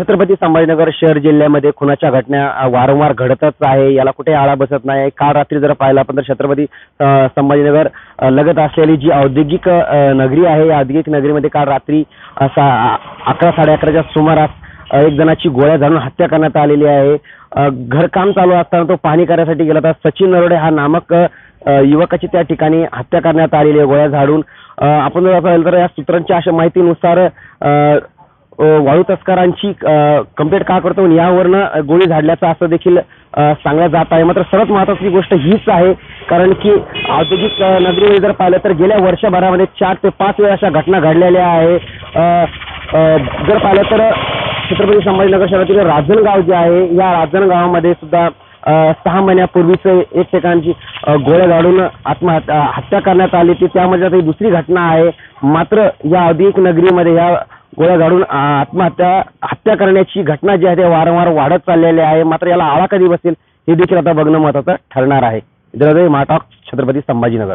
छत्रपती संभाजीनगर शहर जिल्ह्यामध्ये खुनाच्या घटना वारंवार घडतच आहे. याला कुठे आळा बसत नाही. काल रात्री जर पाहिलं आपण तर छत्रपती संभाजीनगर लगत असलेली जी औद्योगिक नगरी आहे या औद्योगिक नगरीमध्ये काल रात्री असा अकरा साडे अकराच्या सुमारास एक जणाची गोळ्या झाडून हत्या करण्यात आलेली आहे. घरकाम चालू असताना तो पाहणी करण्यासाठी गेला होता. सचिन नरोडे हा नामक युवकाची त्या ठिकाणी हत्या करण्यात आलेली आहे गोळ्या झाडून. आपण जर पाहिलं तर या सूत्रांच्या अशा माहितीनुसार वाळू तस्करांची कंप्लेंट का करतो? आणि यावरनं गोळी झाडल्याचं असं देखील सांगलं जात आहे. मात्र सर्वात महत्वाची गोष्ट हीच आहे कारण की औद्योगिक नगरीमध्ये जर पाहिलं तर गेल्या वर्षभरामध्ये चार ते पाच वेळा अशा घटना घडलेल्या आहे. जर पाहिलं तर छत्रपती संभाजीनगर शहरातील राजनगाव जे आहे या राजनगावामध्ये सुद्धा सहा महिन्यापूर्वीच एक ठिकाणची गोळ्या झाडून आत्महत्या हत्या करण्यात आली. ती त्यामध्ये आता ही दुसरी घटना आहे. मात्र या औद्योगिक नगरीमध्ये या गोळ्या झाडून आत्महत्या हत्या करण्याची घटना जी आहे ते वारंवार वाढत चाललेली आहे. मात्र याला आळा कधी बसेल हे देखील आता बघणं महत्वाचं ठरणार आहे. इतर महाटॉक छत्रपती संभाजीनगर.